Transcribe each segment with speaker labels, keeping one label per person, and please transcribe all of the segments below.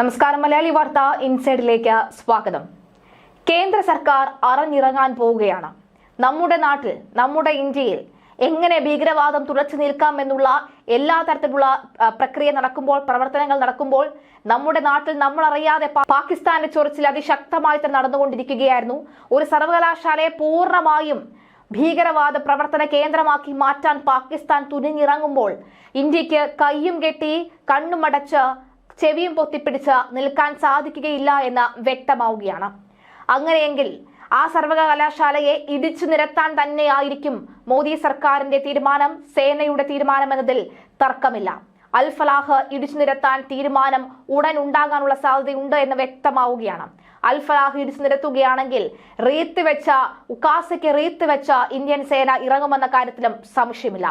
Speaker 1: നമസ്കാരം മലയാളി വാർത്ത ഇൻസൈഡിലേക്ക് സ്വാഗതം. കേന്ദ്ര സർക്കാർ അറിഞ്ഞിറങ്ങാൻ പോവുകയാണ്. നമ്മുടെ നാട്ടിൽ നമ്മുടെ ഇന്ത്യയിൽ എങ്ങനെ ഭീകരവാദം തുടച്ചു നിൽക്കാം എന്നുള്ള എല്ലാ തരത്തിലുള്ള പ്രക്രിയ നടക്കുമ്പോൾ പ്രവർത്തനങ്ങൾ നടക്കുമ്പോൾ നമ്മുടെ നാട്ടിൽ നമ്മൾ അറിയാതെ പാകിസ്ഥാന്റെ ചൊറിച്ചിൽ അതിശക്തമായി തന്നെ നടന്നുകൊണ്ടിരിക്കുകയായിരുന്നു. ഒരു സർവകലാശാലയെ പൂർണമായും ഭീകരവാദ പ്രവർത്തന കേന്ദ്രമാക്കി മാറ്റാൻ പാകിസ്ഥാൻ തുനിഞ്ഞിറങ്ങുമ്പോൾ ഇന്ത്യയ്ക്ക് കയ്യും കെട്ടി കണ്ണുമടച്ച് ചെവിയും പൊത്തിപ്പിടിച്ച് നിൽക്കാൻ സാധിക്കുകയില്ല എന്ന് വ്യക്തമാവുകയാണ്. അങ്ങനെയെങ്കിൽ ആ സർവകലാശാലയെ ഇടിച്ചു നിരത്താൻ തന്നെയായിരിക്കും മോദി സർക്കാരിന്റെ തീരുമാനം സേനയുടെ തീരുമാനം എന്നതിൽ തർക്കമില്ല. അൽ ഫലാഹ് ഇടിച്ചു നിരത്താൻ തീരുമാനം ഉടൻ ഉണ്ടാകാനുള്ള സാധ്യതയുണ്ട് എന്ന് വ്യക്തമാവുകയാണ്. അൽ ഫലാഹ് ഇടിച്ചു നിരത്തുകയാണെങ്കിൽ റീത്ത് വെച്ച ഉക്കാസയ്ക്ക് റീത്ത് വെച്ച ഇന്ത്യൻ സേന ഇറങ്ങുമെന്ന കാര്യത്തിലും സംശയമില്ല.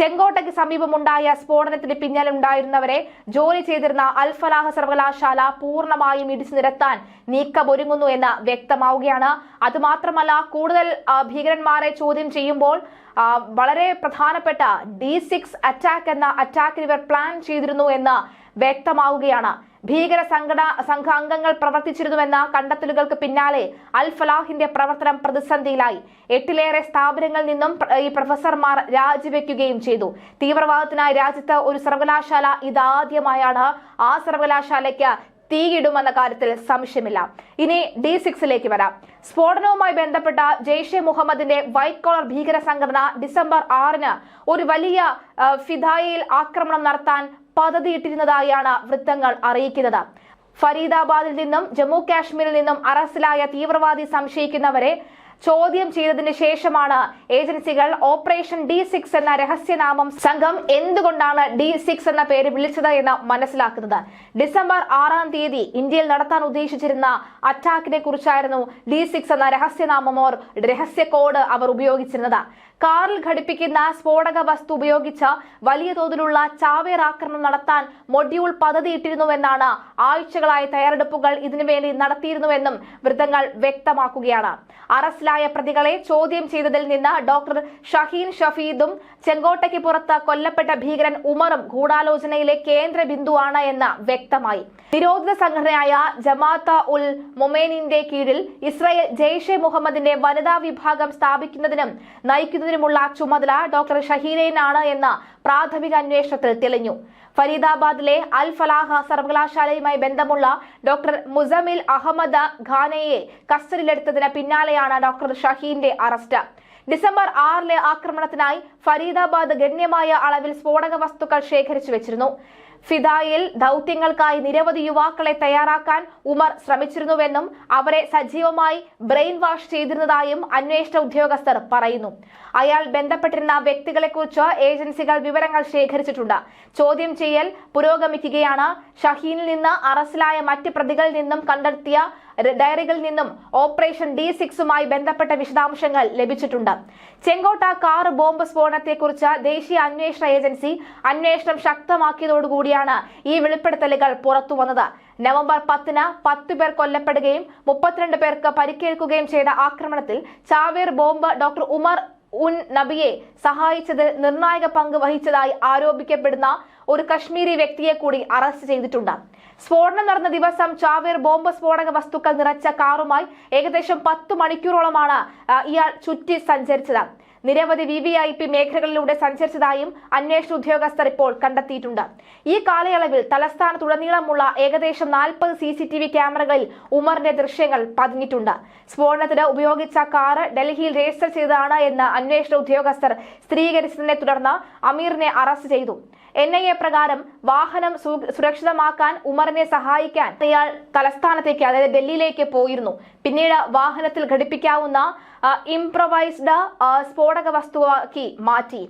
Speaker 1: ചെങ്കോട്ടയ്ക്ക് സമീപമുണ്ടായ സ്ഫോടനത്തിന് പിന്നാലുണ്ടായിരുന്നവരെ ജോലി ചെയ്തിരുന്ന അൽഫലാഹ സർവകലാശാല പൂർണമായും ഇടിച്ചു നിരത്താൻ നീക്കമൊരുങ്ങുന്നു എന്ന് വ്യക്തമാവുകയാണ്. അതുമാത്രമല്ല കൂടുതൽ ഭീകരന്മാരെ ചോദ്യം ചെയ്യുമ്പോൾ വളരെ പ്രധാനപ്പെട്ട ഡി സിക്സ് അറ്റാക്ക് എന്ന അറ്റാക്കിന് ഇവർ പ്ലാൻ ചെയ്തിരുന്നു എന്ന് വ്യക്തമാവുകയാണ്. ഭീകര സംഘട സംഘാംഗങ്ങൾ പ്രവർത്തിച്ചിരുന്നുവെന്ന കണ്ടെത്തലുകൾക്ക് പിന്നാലെ അൽ ഫലാഹിന്റെ പ്രവർത്തനം പ്രതിസന്ധിയിലായി. എട്ടിലേറെ സ്ഥാപനങ്ങളിൽ നിന്നും ഈ പ്രൊഫസർമാർ രാജിവെക്കുകയും ചെയ്തു. തീവ്രവാദത്തിനായി രാജ്യത്ത് ഒരു സർവകലാശാല ഇതാദ്യമായാണ് ആ സർവകലാശാലയ്ക്ക് തീയിടുമെന്ന കാര്യത്തിൽ സംശയമില്ല. ഇനി ഡി സിക്സിലേക്ക് വരാം. സ്ഫോടനവുമായി ബന്ധപ്പെട്ട ജെയ്ഷെ മുഹമ്മദിന്റെ വൈറ്റ് കോളർ ഭീകര സംഘടന ഡിസംബർ ആറിന് ഒരു വലിയ ഫിദായിൽ ആക്രമണം നടത്താൻ പദ്ധതിയിട്ടിരുന്നതായാണ് വൃത്തങ്ങൾ അറിയിക്കുന്നത്. ഫരീദാബാദിൽ നിന്നും ജമ്മു കാശ്മീരിൽ നിന്നും അറസ്റ്റിലായ തീവ്രവാദി സംശയിക്കുന്നവരെ ചോദ്യം ചെയ്തതിന് ശേഷമാണ് ഏജൻസികൾ ഓപ്പറേഷൻ ഡി സിക്സ് എന്ന രഹസ്യനാമം സംഘം എന്തുകൊണ്ടാണ് ഡി സിക്സ് എന്ന പേര് വിളിച്ചത് എന്ന് മനസ്സിലാക്കുന്നത്. ഡിസംബർ ആറാം തീയതി ഇന്ത്യയിൽ നടത്താൻ ഉദ്ദേശിച്ചിരുന്ന അറ്റാക്കിനെ കുറിച്ചായിരുന്നു ഡി സിക്സ് എന്ന രഹസ്യനാമം ഓർ രഹസ്യ കോഡ് അവർ ഉപയോഗിച്ചിരുന്നത്. കാറിൽ ഘടിപ്പിക്കുന്ന സ്ഫോടക വസ്തു ഉപയോഗിച്ച് വലിയ തോതിലുള്ള ചാവേർ ആക്രമണം നടത്താൻ മൊഡ്യൂൾ പദ്ധതിയിട്ടിരുന്നുവെന്നാണ് ആഴ്ചകളായ തയ്യാറെടുപ്പുകൾ ഇതിനുവേണ്ടി നടത്തിയിരുന്നുവെന്നും വൃത്തങ്ങൾ വ്യക്തമാക്കുകയാണ്. അറസ്റ്റിലായ പ്രതികളെ ചോദ്യം ചെയ്തതിൽ നിന്ന് ഡോക്ടർ ഷഹീൻ ഷഫീദും ചെങ്കോട്ടയ്ക്ക് പുറത്ത് കൊല്ലപ്പെട്ട ഭീകരൻ ഉമറും ഗൂഢാലോചനയിലെ കേന്ദ്ര ബിന്ദുവാണ് എന്ന് വ്യക്തമായി. നിരോധിത സംഘടനയായ ജമാഅത്ത ഉൽ മൊമേനിന്റെ കീഴിൽ ഇസ്രായേൽ ജെയ്ഷെ മുഹമ്മദിന്റെ വനിതാ വിഭാഗം സ്ഥാപിക്കുന്നതിനും നയിക്കുന്നതിനുമുള്ള ചുമതല ഡോക്ടർ ഷഹീനേനാണ് എന്ന് പ്രാഥമിക അന്വേഷണത്തിൽ തെളിഞ്ഞു. ഫരീദാബാദിലെ അൽ ഫലാഹ സർവകലാശാലയുമായി ബന്ധമുള്ള ഡോക്ടർ മുസമിൽ അഹമ്മദ് ഖാനയെ കസ്റ്റഡിയിലെടുത്തതിന് പിന്നാലെയാണ് ഡോക്ടർ ഷഹീന്റെ അറസ്റ്റ്. ഡിസംബർ ആറിലെ ആക്രമണത്തിനായി ഫരീദാബാദ് ഗണ്യമായ അളവിൽ സ്ഫോടക വസ്തുക്കൾ ശേഖരിച്ചു വെച്ചിരുന്നു. ഫിദായിൽ ദൗത്യങ്ങൾക്കായി നിരവധി യുവാക്കളെ തയ്യാറാക്കാൻ ഉമർ ശ്രമിച്ചിരുന്നുവെന്നും അവരെ സജീവമായി ബ്രെയിൻ വാഷ് ചെയ്തിരുന്നതായും അന്വേഷണ ഉദ്യോഗസ്ഥർ പറയുന്നു. അയാൾ ബന്ധപ്പെട്ടിരുന്ന വ്യക്തികളെക്കുറിച്ച് ഏജൻസികൾ വിവരങ്ങൾ ശേഖരിച്ചിട്ടുണ്ട്. ചോദ്യം ചെയ്യൽ പുരോഗമിക്കുകയാണ്. ഷഹീനിൽ നിന്ന് അറസ്റ്റിലായ മറ്റ് പ്രതികളിൽ നിന്നും കണ്ടെത്തിയ ഡയറികളിൽ നിന്നും ഓപ്പറേഷൻ ഡി സിക്സുമായി ബന്ധപ്പെട്ട വിശദാംശങ്ങൾ ലഭിച്ചിട്ടുണ്ട്. ചെങ്കോട്ട കാർ ബോംബ് സ്ഫോടനത്തെക്കുറിച്ച് ദേശീയ അന്വേഷണ ഏജൻസി അന്വേഷണം ശക്തമാക്കിയതോടുകൂടിയാണ് ഈ വെളിപ്പെടുത്തലുകൾ പുറത്തുവന്നത് നവംബർ പത്തിന് പത്ത് പേർ കൊല്ലപ്പെടുകയും മുപ്പത്തിരണ്ട് പേർക്ക് പരിക്കേൽക്കുകയും ചെയ്ത ആക്രമണത്തിൽ ചാവേർ ബോംബ് ഡോക്ടർ ഉമർ ഉൻ നബിയെ സഹായിച്ചത് നിർണായക പങ്ക് വഹിച്ചതായി ആരോപിക്കപ്പെടുന്ന ഒരു കശ്മീരി വ്യക്തിയെ കൂടി അറസ്റ്റ് ചെയ്തിട്ടുണ്ട്. സ്ഫോടനം നടന്ന ദിവസം ചാവേർ ബോംബ് സ്ഫോടക വസ്തുക്കൾ നിറച്ച കാറുമായി ഏകദേശം പത്ത് മണിക്കൂറോളമാണ് ഇയാൾ ചുറ്റി സഞ്ചരിച്ചത്. നിരവധി വി വി ഐ പി മേഖലകളിലൂടെ സഞ്ചരിച്ചതായും അന്വേഷണ ഉദ്യോഗസ്ഥർ ഇപ്പോൾ കണ്ടെത്തിയിട്ടുണ്ട്. ഈ കാലയളവിൽ തലസ്ഥാനത്തുടനീളമുള്ള ഏകദേശം നാൽപ്പത് സി സി ടി വി ക്യാമറകളിൽ ഉമറിന്റെ ദൃശ്യങ്ങൾ പതിഞ്ഞിട്ടുണ്ട്. സ്ഫോടനത്തിന് ഉപയോഗിച്ച കാറ് ഡൽഹിയിൽ രജിസ്റ്റർ ചെയ്തതാണ് എന്ന് അന്വേഷണ ഉദ്യോഗസ്ഥർ സ്ഥിരീകരിച്ചതിനെ തുടർന്ന് അമീറിനെ അറസ്റ്റ് ചെയ്തു. എൻ ഐ എ പ്രകാരം വാഹനം സുരക്ഷിതമാക്കാൻ ഉമറിനെ സഹായിക്കാൻ ഇയാൾ തലസ്ഥാനത്തേക്ക് അതായത് ഡൽഹിയിലേക്ക് പോയിരുന്നു. പിന്നീട് വാഹനത്തിൽ ഘടിപ്പിക്കാവുന്ന ഇംപ്രവൈസ്ഡ് സ്ഫോടക വസ്തുവാക്കി മാറ്റി.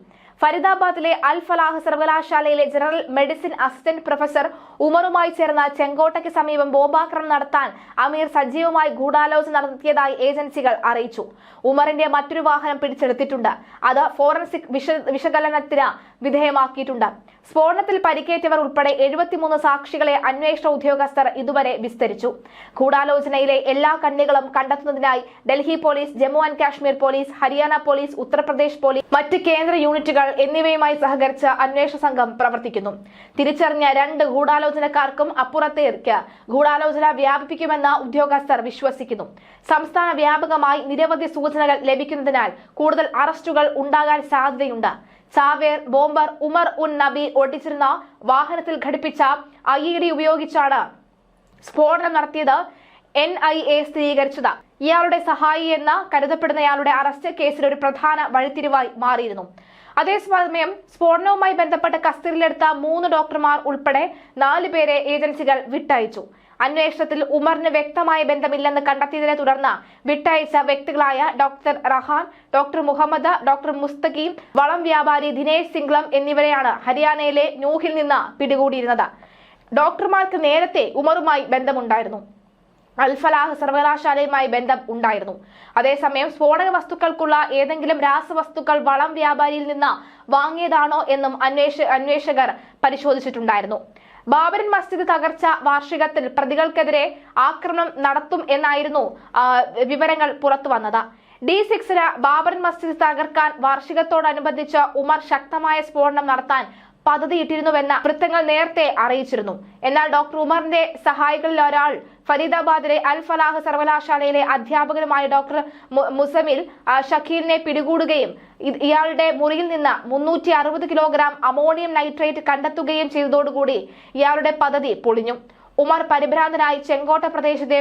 Speaker 1: ഫരീദാബാദിലെ അൽ ഫലാഹ് സർവകലാശാലയിലെ ജനറൽ മെഡിസിൻ അസിസ്റ്റന്റ് പ്രൊഫസർ ഉമറുമായി ചേർന്ന ചെങ്കോട്ടയ്ക്ക് സമീപം ബോംബാക്രമണം നടത്താൻ അമീർ സജീവമായി ഗൂഢാലോചന നടത്തിയതായി ഏജൻസികൾ അറിയിച്ചു. ഉമറിന്റെ മറ്റൊരു വാഹനം പിടിച്ചെടുത്തിട്ടുണ്ട്. അത് ഫോറൻസിക് വിശ വിശകലനത്തിന് വിധേയമാക്കിയിട്ടുണ്ട്. സ്ഫോടനത്തിൽ പരിക്കേറ്റവർ ഉൾപ്പെടെ എഴുപത്തിമൂന്ന് സാക്ഷികളെ അന്വേഷണ ഉദ്യോഗസ്ഥർ ഇതുവരെ വിസ്തരിച്ചു. ഗൂഢാലോചനയിലെ എല്ലാ കണ്ണികളും കണ്ടെത്തുന്നതിനായി Delhi police Jammu and Kashmir police Haryana police Uttar Pradesh police മറ്റ് കേന്ദ്ര യൂണിറ്റുകൾ എന്നിവയുമായി സഹകരിച്ച അന്വേഷണ സംഘം പ്രവർത്തിക്കുന്നു. തിരിച്ചറിഞ്ഞ രണ്ട് ഗൂഢാലോചനക്കാർക്കും അപ്പുറത്തേക്ക് ഗൂഢാലോചന വ്യാപിപ്പിക്കുമെന്ന് ഉദ്യോഗസ്ഥർ വിശ്വസിക്കുന്നു. സംസ്ഥാന വ്യാപകമായി നിരവധി സൂചനകൾ ലഭിക്കുന്നതിനാൽ കൂടുതൽ അറസ്റ്റുകൾ ഉണ്ടാകാൻ സാധ്യതയുണ്ട്. ചാവേർ ബോംബർ ഉമർ ഉൻ നബി ഓടിച്ചിരുന്ന വാഹനത്തിൽ ഘടിപ്പിച്ച ഐ ഇ ഡി ഉപയോഗിച്ചാണ് സ്ഫോടനം നടത്തിയത് എൻ ഐ എ സ്ഥിരീകരിച്ചത്. ഇയാളുടെ സഹായി എന്ന കരുതപ്പെടുന്നയാളുടെ അറസ്റ്റ് കേസിൽ ഒരു പ്രധാന വഴിത്തിരിവായി മാറിയിരുന്നു. അതേസമയം സ്ഫോടനവുമായി ബന്ധപ്പെട്ട് കസ്റ്റഡിയിലെടുത്ത മൂന്ന് ഡോക്ടർമാർ ഉൾപ്പെടെ നാല് പേരെ ഏജൻസികൾ വിട്ടയച്ചു. അന്വേഷണത്തിൽ ഉമറിന് വ്യക്തമായ ബന്ധമില്ലെന്ന് കണ്ടെത്തിയതിനെ തുടർന്ന് വിട്ടയച്ച വ്യക്തികളായ doctor Rehan doctor Muhammad doctor Mustaqeem വളം വ്യാപാരി ദിനേശ് സിംഗ്ലം എന്നിവരെയാണ് ഹരിയാനയിലെ ന്യൂഹിൽ നിന്ന് പിടികൂടിയിരുന്നത്. ഡോക്ടർമാർക്ക് നേരത്തെ ഉമറുമായി ബന്ധമുണ്ടായിരുന്നു. അൽഫലാഹ് സർവകലാശാലയുമായി ബന്ധം ഉണ്ടായിരുന്നു. അതേസമയം സ്ഫോടക വസ്തുക്കൾക്കുള്ള ഏതെങ്കിലും രാസവസ്തുക്കൾ വളം വ്യാപാരിയിൽ നിന്ന് വാങ്ങിയതാണോ എന്നും അന്വേഷ അന്വേഷകർ പരിശോധിച്ചിട്ടുണ്ടായിരുന്നു. ബാബരൻ മസ്ജിദ് തകർച്ച വാർഷികത്തിൽ പ്രതികൾക്കെതിരെ ആക്രമണം നടത്തും എന്നായിരുന്നു വിവരങ്ങൾ പുറത്തു വന്നത് ഡി സിക്സിന് ബാബരൻ മസ്ജിദ് തകർക്കാൻ വാർഷികത്തോടനുബന്ധിച്ച് ഉമർ ശക്തമായ സ്ഫോടനം നടത്താൻ പദ്ധതിയിട്ടിരുന്നുവെന്ന് വൃത്തങ്ങൾ നേരത്തെ അറിയിച്ചിരുന്നു. എന്നാൽ ഡോക്ടർ ഉമറിന്റെ സഹായികളിൽ ഒരാൾ ഫരീദാബാദിലെ അൽ ഫലാഹ് സർവകലാശാലയിലെ അധ്യാപകനുമായ ഡോക്ടർ മുസമിൽ ഷക്കീലിനെ പിടികൂടുകയും ഇയാളുടെ മുറിയിൽ നിന്ന് മുന്നൂറ്റി അറുപത് കിലോഗ്രാം അമോണിയം നൈട്രേറ്റ് കണ്ടെത്തുകയും ചെയ്തതോടുകൂടി ഇയാളുടെ പദ്ധതി പൊളിഞ്ഞു. ഉമർ പരിഭ്രാന്തനായി ചെങ്കോട്ട പ്രദേശത്തെ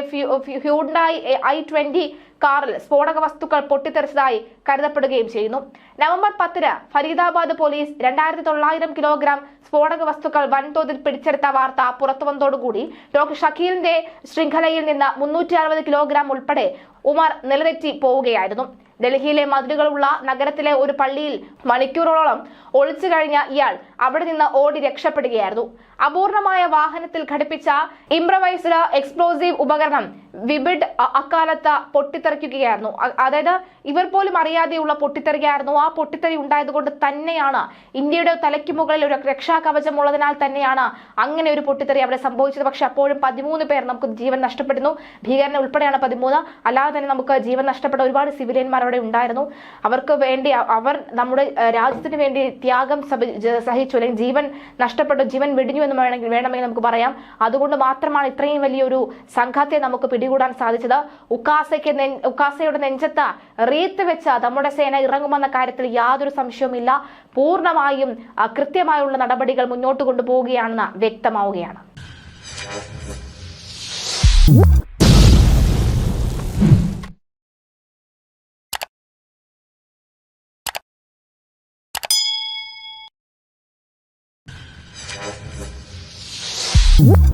Speaker 1: ഹ്യൂണ്ടായി ഐ ട്വന്റി കാറിൽ സ്ഫോടക വസ്തുക്കൾ പൊട്ടിത്തെറിച്ചതായി കരുതപ്പെടുകയും ചെയ്യുന്നു. നവംബർ പത്തിന് ഫരീദാബാദ് പോലീസ് രണ്ടായിരത്തി തൊള്ളായിരം കിലോഗ്രാം സ്ഫോടക വസ്തുക്കൾ വൻതോതിൽ പിടിച്ചെടുത്ത വാർത്ത പുറത്തുവന്നതോടുകൂടി ഡോക്ടർ ഷക്കീലിന്റെ ശൃംഖലയിൽ നിന്ന് മുന്നൂറ്റി കിലോഗ്രാം ഉൾപ്പെടെ ഉമർ നിലതെറ്റി പോവുകയായിരുന്നു. ഡൽഹിയിലെ മതിലുകളുള്ള നഗരത്തിലെ ഒരു പള്ളിയിൽ മണിക്കൂറോളം ഒളിച്ചു കഴിഞ്ഞ ഇയാൾ അവിടെ നിന്ന് ഓടി രക്ഷപ്പെടുകയായിരുന്നു. അപൂർണമായ വാഹനത്തിൽ ഘടിപ്പിച്ച ഇംപ്രവൈസ്ഡ് എക്സ്പ്ലോസീവ് ഉപകരണം വിബിഡ് അക്കാലത്ത് പൊട്ടിത്തെറിക്കുകയായിരുന്നു. അതായത് ഇവർ പോലും അറിയാതെയുള്ള പൊട്ടിത്തെറിയായിരുന്നു. ആ പൊട്ടിത്തെറി ഉണ്ടായതുകൊണ്ട് തന്നെയാണ് ഇന്ത്യയുടെ തലയ്ക്ക് മുകളിൽ ഒരു രക്ഷാകവചം ഉള്ളതിനാൽ തന്നെയാണ് അങ്ങനെ ഒരു പൊട്ടിത്തെറി അവിടെ സംഭവിച്ചത്. പക്ഷെ അപ്പോഴും പതിമൂന്ന് പേർ നമുക്ക് ജീവൻ നഷ്ടപ്പെടുന്നു. ഭീകരനെ ഉൾപ്പെടെയാണ് പതിമൂന്ന്. അല്ലാതെ തന്നെ നമുക്ക് ജീവൻ നഷ്ടപ്പെട്ട ഒരുപാട് സിവിലിയന്മാർ അവിടെ ഉണ്ടായിരുന്നു. അവർക്ക് വേണ്ടി അവർ നമ്മുടെ രാജ്യത്തിന് വേണ്ടി ത്യാഗം സഹിച്ചു അല്ലെങ്കിൽ ജീവൻ നഷ്ടപ്പെട്ടു ജീവൻ വെടിഞ്ഞു എന്ന് വേണമെങ്കിൽ വേണമെങ്കിൽ നമുക്ക് പറയാം. അതുകൊണ്ട് മാത്രമാണ് ഇത്രയും വലിയൊരു സംഘത്തെ നമുക്ക് പിടികൂടാൻ സാധിച്ചത്. ഉക്കാസയ്ക്ക് ഉക്കാസയുടെ നെഞ്ചത്ത് റീത്ത് വെച്ച് നമ്മുടെ സേന ഇറങ്ങുമെന്ന കാര്യത്തിൽ യാതൊരു സംശയവുമില്ല. പൂർണമായും കൃത്യമായുള്ള നടപടികൾ മുന്നോട്ട് കൊണ്ടുപോവുകയാണെന്ന് വ്യക്തമാവുകയാണ്. Woo!